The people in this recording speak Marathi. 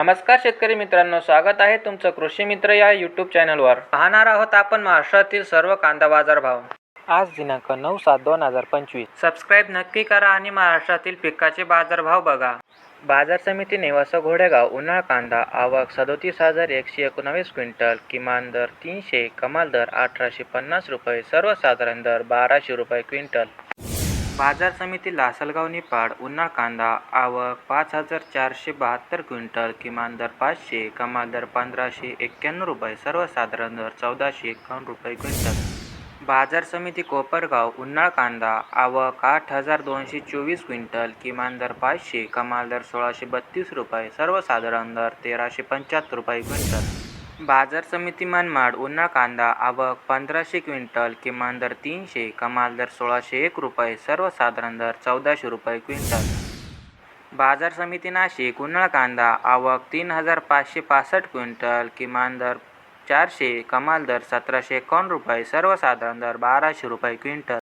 नमस्कार शेतकरी मित्रांनो स्वागत आहे तुमचं कृषी मित्र या यूट्यूब चॅनलवर पाहणार आहोत आपण महाराष्ट्रातील सर्व कांदा बाजार भाव. आज दिनांक नऊ सात दोन हजार पंचवीस. सबस्क्राईब नक्की करा आणि महाराष्ट्रातील पिकाचे बाजारभाव बघा. बाजार समिती वस घोडेगाव उन्हाळ कांदा आवक सदोतीस हजार एकशे एकोणावीस क्विंटल किमान दर तीनशे कमाल दर अठराशे पन्नास रुपये सर्वसाधारण दर बाराशे रुपये क्विंटल. बाजार समिती लासलगाव निपाड उन्हाळ कांदा आवक पाच हजार चारशे बहात्तर क्विंटल किमान दर पाचशे कमाल दर पंधराशे एक्क्याण्णव रुपये सर्वसाधारण दर चौदाशे एकावन्न रुपये क्विंटल. बाजार समिती कोपरगाव उन्हाळ कांदा आवक आठ हजार दोनशे चोवीस क्विंटल किमान दर पाचशे कमाल दर सोळाशे बत्तीस रुपये सर्वसाधारण दर तेराशे पंच्याहत्तर रुपये क्विंटल. बाजार समिती मनमाड उन्हाळ कांदा आवक पंधराशे क्विंटल किमान दर तीनशे कमाल दर सोळाशे एक रुपये सर्वसाधारण दर चौदाशे रुपये क्विंटल. बाजार समिती नाशिक उन्हाळ कांदा आवक तीन हजार पाचशे पासष्ट क्विंटल किमान दर चारशे कमाल दर सतराशे एकावन्न रुपये सर्वसाधारण दर बाराशे रुपये क्विंटल.